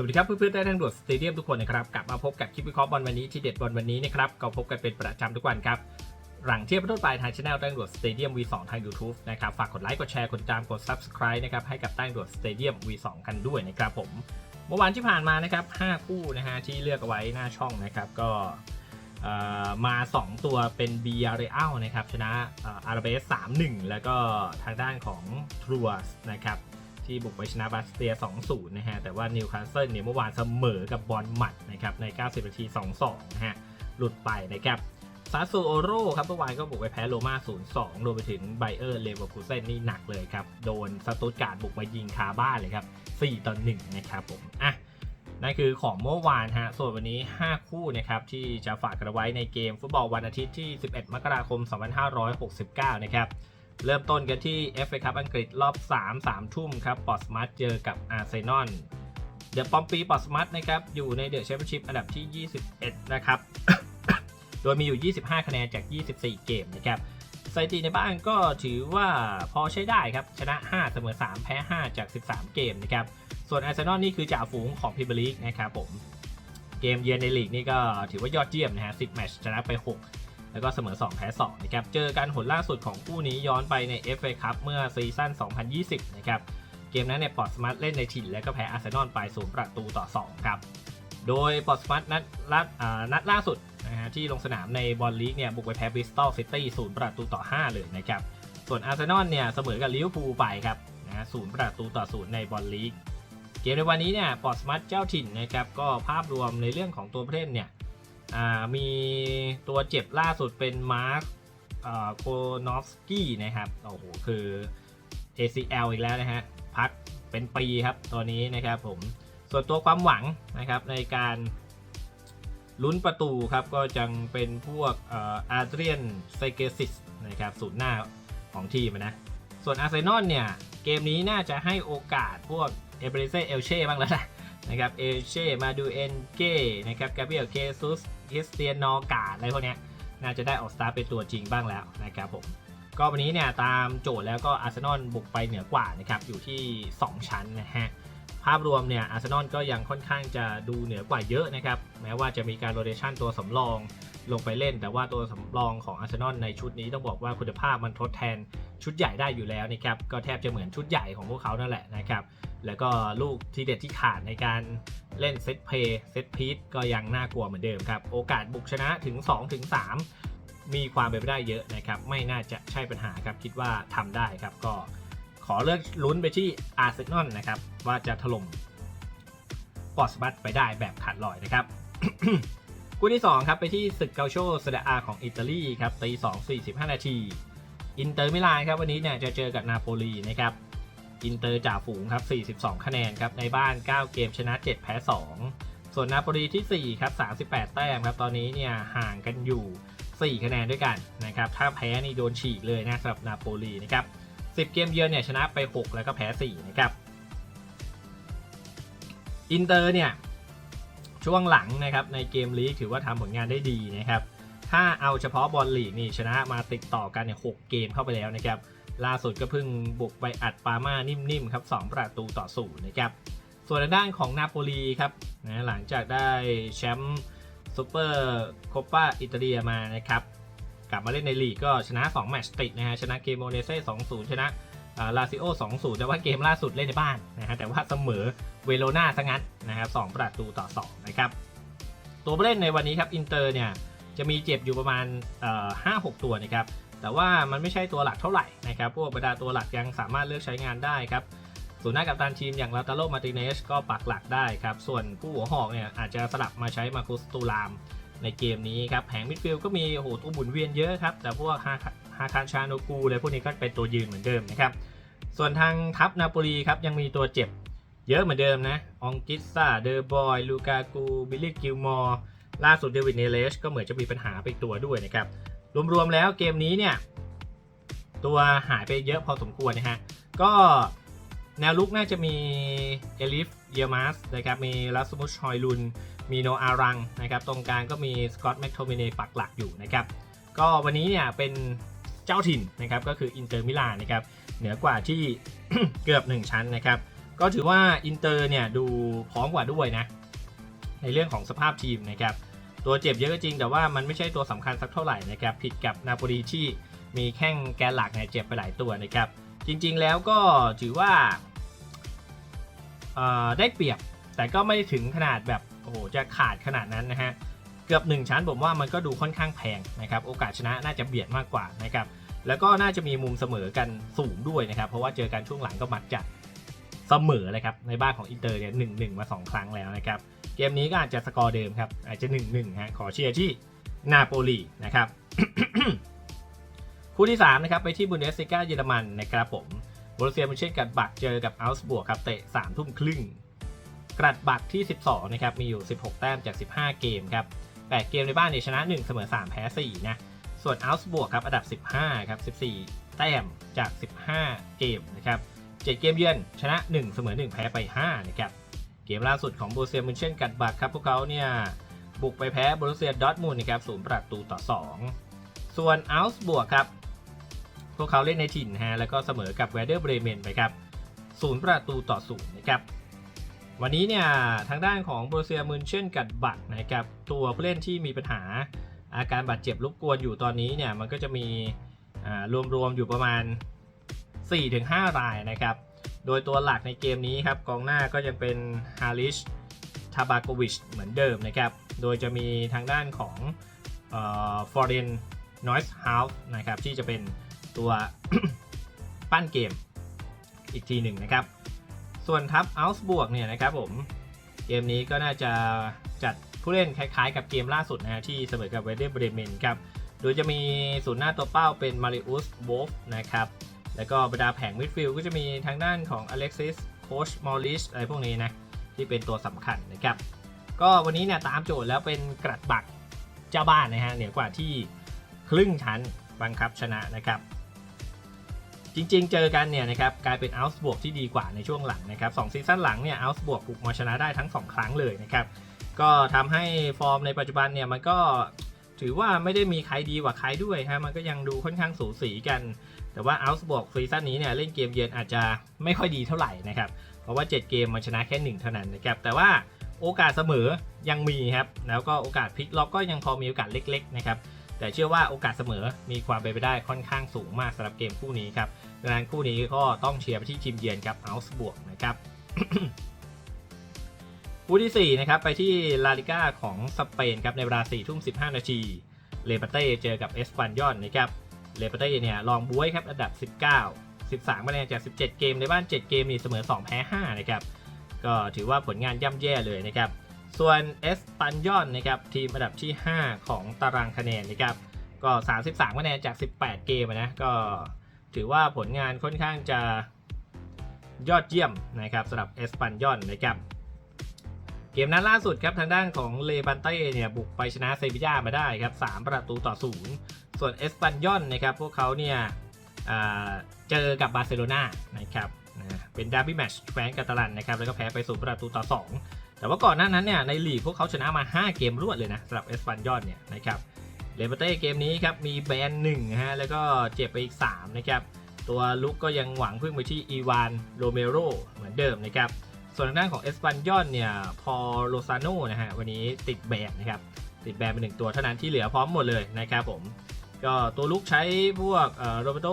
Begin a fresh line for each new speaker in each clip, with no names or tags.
สวัสดีครับเพื่อนๆได้ทางด่วนสเตเดียมทุกคนนะครับกลับมาพบกับคลิปวิเคราะห์บอลวันนี้ที่เด็ดบอลวันนี้นะครับก็พบกันเป็นประจำทุกวันครับหลังเที่ยงเป็นต้นไปทางช anel ตั้งด่วนสเตเดียม V2 ทาง YouTube นะครับฝากกดไลค์กดแชร์กดตามกด Subscribe นะครับให้กับตั้งด่วนสเตเดียม V2 กันด้วยนะครับผมเมื่อวานที่ผ่านมานะครับ5คู่นะฮะที่เลือกเอาไว้หน้าช่องนะครับก็เอ่อมา 2 ตัวเป็น b r e a l นะครับชนะอาราเบส3-1 แล้วก็ทางด้านของทรูสนะครับ ที่บุกไปชนะบาสเตีย 2-0 นะฮะ แต่ว่านิวคาสเซิลเนี่ยเมื่อวานเสมอกับบอลหมัดนะครับใน 90 นาที 2-2 นะฮะ หลุดไปนะครับซาซูโอโร่ครับเมื่อวานก็บุกไปแพ้โรม่า 0-2 รวมไปถึงไบเออร์เลเวอร์คูเซนนี่หนักเลยครับ โดนสตุตการ์ดบุกมายิงคาบ้านเลยครับ 4 ต่อ 1 นะครับผม อะ นั่นคือของเมื่อวานฮะ ส่วนวันนี้ 5 คู่นะครับที่จะฝากกันไว้ในเกมฟุตบอลวันอาทิตย์ที่ 11 มกราคม 2569 นะครับ เริ่มต้นกันที่ FA คัพอังกฤษรอบ 3 3 ทุ่มครับปอร์สมัตเจอกับอาร์เซนอลเดอะปอมปีปอร์สมัตนะครับอยู่ในเดอะแชมเปี้ยนชิพอันดับที่ 21 นะครับ โดยมีอยู่ 25 คะแนนจาก 24 เกมนะครับสถิติในบ้านก็ถือว่าพอใช้ได้ครับ ชนะ 5 เสมอ 3 แพ้ 5 จาก 13 เกมนะครับ ส่วนอาร์เซนอลนี่คือจ่าฝูงของพรีเมียร์ลีกนะครับผม เกมเยือนในลีกนี่ก็ถือว่ายอดเยี่ยมนะฮะ10แมตช์ชนะไป 6 แล้วก็เสมอ 2 แพ้2นะครับ เจอกันหนล่าสุดของคู่นี้ย้อนไปใน FA คัพเมื่อซีซั่น 2020 นะครับ เกมนั้นในปอร์ตสมาร์ทเล่นในถิ่นแล้วก็แพ้อาร์เซนอลไป0ประตูต่อ 2 ครับ โดยปอร์ตสมาร์ทนัดล่านัดล่าสุดนะฮะที่ลงสนามในบอลลีกเนี่ยบุกไปแพ้บริสตอลซิตี้0ประตูต่อ 5 เลยนะครับ ส่วนอาร์เซนอลเนี่ยเสมอกับลิเวอร์พูลไปครับนะฮะ0ประตูต่อ0ในบอลลีกเกมในวันนี้เนี่ยปอร์ตสมาร์ทเจ้าถิ่นนะครับก็ภาพรวมในเรื่องของตัวผู้เล่นเนี่ย อ่ามีตัวเจ็บล่าสุดเป็นมาร์คโคนอฟสกี้นะครับโอ้โหคือ ACL อีกแล้วนะฮะพักเป็นปีครับตัวนี้นะครับผมส่วนตัวความหวังนะครับในการลุ้นประตูครับก็จังเป็นพวกอาร์เดรียนไซเกซิสนะครับศูนย์หน้าของทีมนะ ส่วนอาร์เซนอลเนี่ย เกมนี้น่าจะให้โอกาสพวกเอเบรเซเอลเช่บ้างแล้วนะนะครับเอเช่มาดูเอนเก้นะครับกาเบียลเคซุส คริสเตียนนอกาอะไรพวกนี้น่าจะได้ออกสตาร์เป็นตัวจริงบ้างแล้วนะครับผมก็วันนี้เนี่ยตามโจทย์แล้วก็อาร์เซนอลบุกไปเหนือกว่านะครับอยู่ที่ 2 ชั้นนะฮะภาพรวมเนี่ยอาร์เซนอลก็ยังค่อนข้างจะดูเหนือกว่าเยอะนะครับแม้ว่าจะมีการโรเ t ชันตัวสำรองลงไปเล่น แต่ว่าตัวสำรองของอาร์เซนอลในชุดนี้ต้องบอกว่าคุณภาพมันทดแทนชุดใหญ่ได้อยู่แล้วนะครับก็แทบจะเหมือนชุดใหญ่ของพวกเขานั่นแหละนะครับ แล้วก็ลูกที่เด็ดที่ขาดในการเล่นเซตเพย์เซตพีทก็ยังน่ากลัวเหมือนเดิมครับ โอกาสบุกชนะถึง 2-3ถึง3มีความเป็นไปได้เยอะนะครับ ไม่น่าจะใช่ปัญหาครับ คิดว่าทำได้ครับ ก็ขอเลือกลุ้นไปที่อาร์เซนอลนะครับ ว่าจะถล่มปอร์สบัตไปได้แบบขาดลอยนะครับคู่ที่ 2 ครับไปที่ศึกเกาโชสเดอาของอิตาลีครับตี2 45นาที อินเตอร์มิลานครับวันนี้เนี่ยจะเจอกับนาโปลีนะครับ อินเตอร์จ่าฝูงครับ 42 คะแนนครับในบ้าน 9 เกมชนะ 7 แพ้ 2 ส่วนนาโปลีที่ 4 ครับ 38 แต้มครับ ตอนนี้เนี่ยห่างกันอยู่ 4 คะแนนด้วยกันนะครับ ถ้าแพ้นี่โดนฉีกเลยนะสำหรับนาโปลีนะครับ 10 เกมเยือนเนี่ยชนะไป 6 แล้วก็แพ้ 4 นะครับ อินเตอร์เนี่ยช่วงหลังนะครับในเกมลีกถือว่าทำผลงานได้ดีนะครับ ถ้าเอาเฉพาะบอลลีกนี่ชนะมาติดต่อกันเนี่ย6เกมเข้าไปแล้วนะครับ ล่าสุดก็เพิ่งบุกไปอัดปาม่านิ่มๆครับ2ประตูต่อศูนย์นะครับ ส่วนด้านของนาโปลีครับนะหลังจากได้แชมป์ซูเปอร์โคปาอิตาเลียมานะครับ กลับมาเล่นในลีกก็ชนะ 2 แมตช์ติดนะฮะ ชนะเกมโมเนเซ่2-0 ชนะลาซิโอ2-0 แต่ว่าเกมล่าสุดเล่นในบ้านนะฮะ แต่ว่าเสมอเวโรนาซะงั้นนะครับ2ประตูต่อ 2 นะครับ ตัวผู้เล่นในวันนี้ครับอินเตอร์เนี่ยจะมีเจ็บอยู่ประมาณห้าหกตัวนะครับ แต่ว่ามันไม่ใช่ตัวหลักเท่าไหร่นะครับพวกบรรดาตัวหลักยังสามารถเลือกใช้งานได้ครับส่วนหน้ากัปตันทีมอย่างลาตาโลมาติเนสก็ปักหลักได้ครับ ส่วนผู้หัวหอกเนี่ยอาจจะสลับมาใช้มาคุสตูลามในเกมนี้ครับแผงมิดฟิลด์ก็มีโอ้โหตัวบุนเวียนเยอะครับ แต่พวกฮาฮาคารชาโนกูเลยพวกนี้ก็เป็นตัวยืนเหมือนเดิมนะครับ ส่วนทางทัพนาโปลีครับยังมีตัวเจ็บเยอะเหมือนเดิมนะ องกิสซาเดอร์บอย ลูกากู บิลลี่กิลมอร์ ล่าสุดเดวิดเนเลสก็เหมือนจะมีปัญหาไปตัวด้วยนะครับ รวมๆแล้วเกมนี้เนี่ย ตัวหายไปเยอะพอสมควรนะฮะ ก็แนวลุกน่าจะมีเอลิฟเยลมาสนะครับ มีลัสมุชฮอยลุน มีโนอารังนะครับ ตรงกลางก็มีสกอตแมคโทมิเนปักหลักอยู่นะครับ ก็วันนี้เนี่ยเป็นเจ้าถิ่นนะครับ ก็คืออินเตอร์มิลานนะครับ เหนือกว่าที่เกือบ 1 ชั้นนะครับ ก็ถือว่าอินเตอร์เนี่ยดูพร้อมกว่าด้วยนะ ในเรื่องของสภาพทีมนะครับ ตัวเจ็บเยอะก็จริง แต่ว่ามันไม่ใช่ตัวสำคัญสักเท่าไหร่นะครับผิดกับนาโปลีที่มีแข้งแกนหลักเนี่ยเจ็บไปหลายตัวนะครับ จริงๆแล้วก็ถือว่าได้เปรียบแต่ก็ไม่ถึงขนาดแบบโอ้โหจะขาดขนาดนั้นนะฮะเกือบ 1 ชั้นผมว่ามันก็ดูค่อนข้างแพงนะครับโอกาสชนะน่าจะเบียดมากกว่านะครับแล้วก็น่าจะมีมุมเสมอกันสูงด้วยนะครับเพราะว่าเจอกันช่วงหลังก็มักจะเสมอเลยครับในบ้านของอินเตอร์เนี่ยหนึ่งหนึ่งมา 2 ครั้งแล้วนะครับ เกมนี้ก็อาจจะสกอร์เดิมครับ อาจจะ 1 1ฮะขอเชียร์ที่นาโปลีนะครับคู่ที่3นะครับไปที่บุนเดสิก้าเยอรมันนะครับผมบรูเซียมุนเช่นกัดบักเจอกับอัลส์บวกครับเตะ3ทุ่มครึ่งกรัดบักที่ 12นะครับมีอยู่ 16 แต้มจาก 15 เกมครับ8เกมในบ้านเนี่ยชนะ 1 เสมอ 3 แพ้ 4 นะ ส่วนอัลส์บวกครับอันดับ 15ครับ14 แต้มจาก 15 เกมนะครับ7เกมเยือนชนะ 1 เสมอ 1 แพ้ไป 5 นะครับ เกมล่าสุดของโบเซียมุนเช่นกัดบักครับพวกเขาเนี่ยบุกไปแพ้โบรูเซียดอทมุนนะครับ0ประตูต่อ 2 ส่วนอัลส์บวกครับ พวกเขาเล่นในถิ่นฮะแล้วก็เสมอกับเวเดอร์เบรเมนไปครับ0ประตูต่อ0นย์นะครับวันนี้เนี่ยทางด้านของโบรเซียมุนเช่นกัดบักนะครับตัวผู้เล่นที่มีปัญหาอาการบาดเจ็บรบกวนอยู่ตอนนี้เนี่ยมันก็จะมีรวมๆอยู่ประมาณ 4-5 รายนะครับ โดยตัวหลักในเกมนี้ครับกองหน้าก็ยังเป็นฮาริชทาบาโกวิชเหมือนเดิมนะครับ โดยจะมีทางด้านของฟอร์เรนนอยส์ฮาวส์นะครับที่จะเป็นตัวปั้นเกมอีกทีหนึ่งนะครับ ส่วนทัพอัลส์บวกเนี่ยนะครับผมเกมนี้ก็น่าจะจัดผู้เล่นคล้ายๆ กับเกมล่าสุดนะที่เสมอกับเวเดอร์เบรเมนครับ โดยจะมีศูนย์หน้าตัวเป้าเป็นมาริอุสโบฟนะครับ แล้วก็บรรดาแผงมิดฟิลด์ก็จะมีทางด้านของอเล็กซิสโคชมอริสอะไรพวกนี้นะ ที่เป็นตัวสำคัญนะครับ ก็วันนี้เนี่ยตามโจทย์แล้วเป็นกระดบักเจ้าบ้านนะฮะเหนือกว่าที่ครึ่งชั้นบังคับชนะนะครับ จริงๆ เจอกันเนี่ยนะครับกลายเป็นอัลส์บวกที่ดีกว่าในช่วงหลังนะครับสองซีซั่นหลังเนี่ยอัลส์บวกบุกมาชนะได้ทั้ง 2 ครั้งเลยนะครับ ก็ทำให้ฟอร์มในปัจจุบันเนี่ยมันก็ถือว่าไม่ได้มีใครดีกว่าใครด้วยฮะมันก็ยังดูค่อนข้างสูสีกัน แต่ว่าอัลส์บวกซีซั่นนี้เนี่ยเล่นเกมเยือนอาจจะไม่ค่อยดีเท่าไหร่นะครับ เพราะว่า 7 เกมมันชนะแค่ 1 เท่านั้นนะครับ แต่ว่าโอกาสเสมอยังมีครับ แล้วก็โอกาสพลิกล็อกก็ยังพอมีโอกาสเล็กๆนะครับ แต่เชื่อว่าโอกาสเสมอมีความเป็นไปได้ค่อนข้างสูงมากสำหรับเกมคู่นี้ครับดังนั้นคู่นี้ก็ต้องเชียร์ไปที่ทีมเยือนกับอัลส์บวกนะครับคู่ที่4นะครับไปที่ลาลิก้าของสเปนครับในเวลา4ทุ่ม15 นาทีเลปาเต้เจอกับเอสปันยอนนะครับ เลปาเต้เนี่ยลองบวยครับอันดับ 19 13คะแนนจาก 17 เกมในบ้าน 7 เกมนี่เสมอ 2 แพ้ 5 นะครับ ก็ถือว่าผลงานย่ำแย่เลยนะครับ ส่วนเอสปันยอนนะครับทีมอันดับที่ 5 ของตารางคะแนนนะครับ ก็ 33คะแนนจาก 18 เกมนะก็ถือว่าผลงานค่อนข้างจะยอดเยี่ยมนะครับสำหรับเอสปันยอนนะครับ เกมนั้นล่าสุดครับทางด้านของเลบันเต้เนี่ยบุกไปชนะเซบีย่ามาได้ครับ 3 ประตูต่อ 0 ส่วนเอสปันยอนนะครับพวกเขาเนี่ยเจอกับบาร์เซโลนานะครับเป็นดาร์บี้แมตช์แฟนกาตาลันนะครับแล้วก็แพ้ไป0ประตูต่อ 2 แต่ว่าก่อนหน้านั้นเนี่ยในลีกพวกเขาชนะมา 5 เกมรวดเลยนะสำหรับเอสปันยอนเนี่ยนะครับเลเบเต้เกมนี้ครับมีแบนหนึ่งฮะแล้วก็เจ็บไปอีก3นะครับตัวลุกก็ยังหวังพึ่งไปที่อีวานโรเมโรเหมือนเดิมนะครับส่วนทางด้านของเอสปันยอนเนี่ยพอโลซาโนนะฮะวันนี้ติดแบนนะครับติดแบนไปหนึ่งตัวเท่านั้นที่เหลือพร้อมหมดเลยนะครับผม ก็ตัวลุกใช้พวกโรเบโต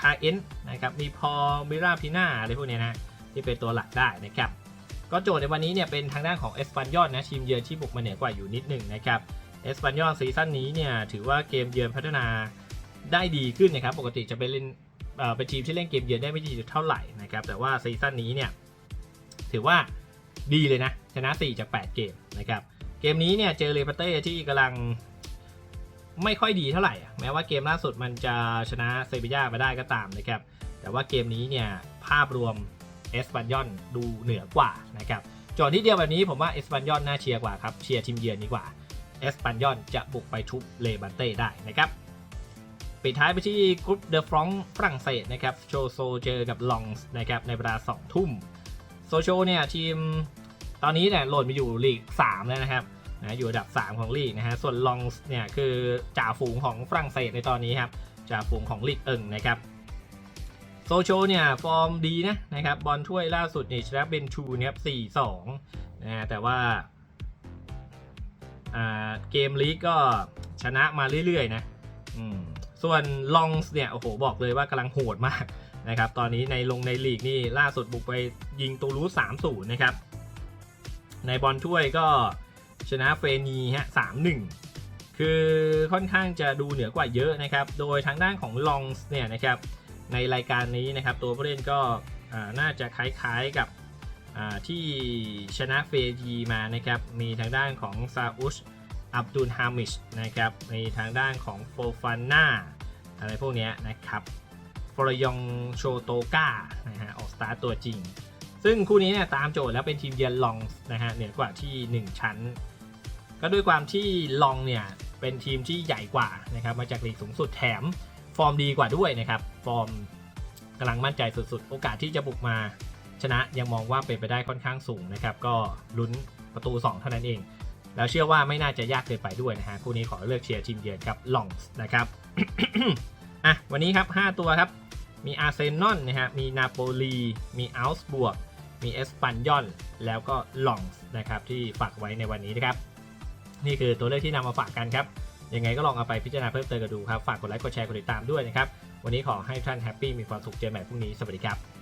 คาเอนนะครับ มีพอมิราพิน่าอะไรพวกนี้นะ ที่เป็นตัวหลักได้นะครับ ก็โจทย์ในวันนี้เนี่ยเป็นทางด้านของเอสปันยอนนะทีมเยือนที่บุกมาเหนือกว่าอยู่นิดหนึ่งนะครับเอสปันยอนซีซั่นนี้เนี่ยถือว่าเกมเยือนพัฒนาได้ดีขึ้นนะครับ ปกติจะเป็นเล่นเอ่อเป็นทีมที่เล่นเกมเยือนได้ไม่ดีเท่าไหร่นะครับ แต่ว่าซีซั่นนี้เนี่ยถือว่าดีเลยนะ ชนะ 4 จาก 8 เกมนะครับ เกมนี้เนี่ยเจอเลปาเต้ที่กำลัง ไม่ค่อยดีเท่าไหร่ แม้ว่าเกมล่าสุดมันจะชนะเซบีย่ามาได้ก็ตามนะครับ แต่ว่าเกมนี้เนี่ยภาพรวมเอสปันยอนดูเหนือกว่านะครับจทย์ที่เดียวแบบนี้ผมว่าเอสปันยอนน่าเชียร์กว่าครับเชียร์ทีมเยือนดีกว่าเอสปันยอนจะบุกไปทุบเลบันเต้ได้นะครับปิดท้ายไปที่กรุ๊ปเดอะฟรองฝรั่งเศสนะครับโชโซเจอกับลองส์นะครับในเวลา2ทุ่มโซโชเนี่ยทีมตอนนี้เนี่ยหล่นมาอยู่ลีก 3 แล้วนะครับ นะอยู่อันดับ 3 ของลีกนะฮะ ส่วนลองส์เนี่ยคือจ่าฝูงของฝรั่งเศสในตอนนี้ครับจ่าฝูงของลีกเอิงนะครับโซโชเนี่ยฟอร์มดีนะนะครับบอลถ้วยล่าสุดเนี่ยชนะเบนชูนะครับ4-2นะฮะแต่ว่าเกมลีกก็ชนะมาเรื่อยๆนะส่วนลองส์เนี่ยโอ้โหบอกเลยว่ากำลังโหดมากนะครับตอนนี้ในลงในลีกนี่ล่าสุดบุกไปยิงตูรูส3-0นะครับในบอลถ้วยก็ ชนะเฟนีฮะ3-1คือค่อนข้างจะดูเหนือกว่าเยอะนะครับ โดยทางด้านของลองส์เนี่ยนะครับในรายการนี้นะครับ ตัวผู้เล่นก็น่าจะคล้ายๆกับที่ชนะเฟยีมานะครับ มีทางด้านของซาอุชอับดุลฮามิชนะครับมีทางด้านของโฟฟาน่าอะไรพวกเนี้ยนะครับฟรยองโชโตกานะฮะออกสตาร์ตตัวจริง ซึ่งคู่นี้เนี่ยตามโจทย์แล้วเป็นทีมเยือนลองส์นะฮะเหนือกว่าที่ 1 ชั้น ก็ด้วยความที่ลองเนี่ยเป็นทีมที่ใหญ่กว่านะครับมาจากลีกสูงสุดแถมฟอร์มดีกว่าด้วยนะครับ ฟอร์มกำลังมั่นใจสุดๆ โอกาสที่จะบุกมาชนะยังมองว่าเป็นไปได้ค่อนข้างสูงนะครับ ก็ลุ้นประตู 2 เท่านั้นเอง แล้วเชื่อว่าไม่น่าจะยากเกินไปด้วยนะฮะคู่นี้ขอเลือกเชียร์ทีมเยือนครับลองส์นะครับอะวันนี้ครับ 5 ตัวครับ มีอาร์เซนอลนะฮะมีนาโปลีมีอัลส์บวกมีเอสปันยอนแล้วก็ลองส์นะครับที่ฝากไว้ในวันนี้นะครับ นี่คือตัวเลขที่นำมาฝากกันครับ ยังไงก็ลองเอาไปพิจารณาเพิ่มเติมกันดูครับ ฝากกดไลค์ กดแชร์ กดติดตามด้วยนะครับ วันนี้ขอให้ท่านแฮปปี้ มีความสุข เจอใหม่พรุ่งนี้ สวัสดีครับ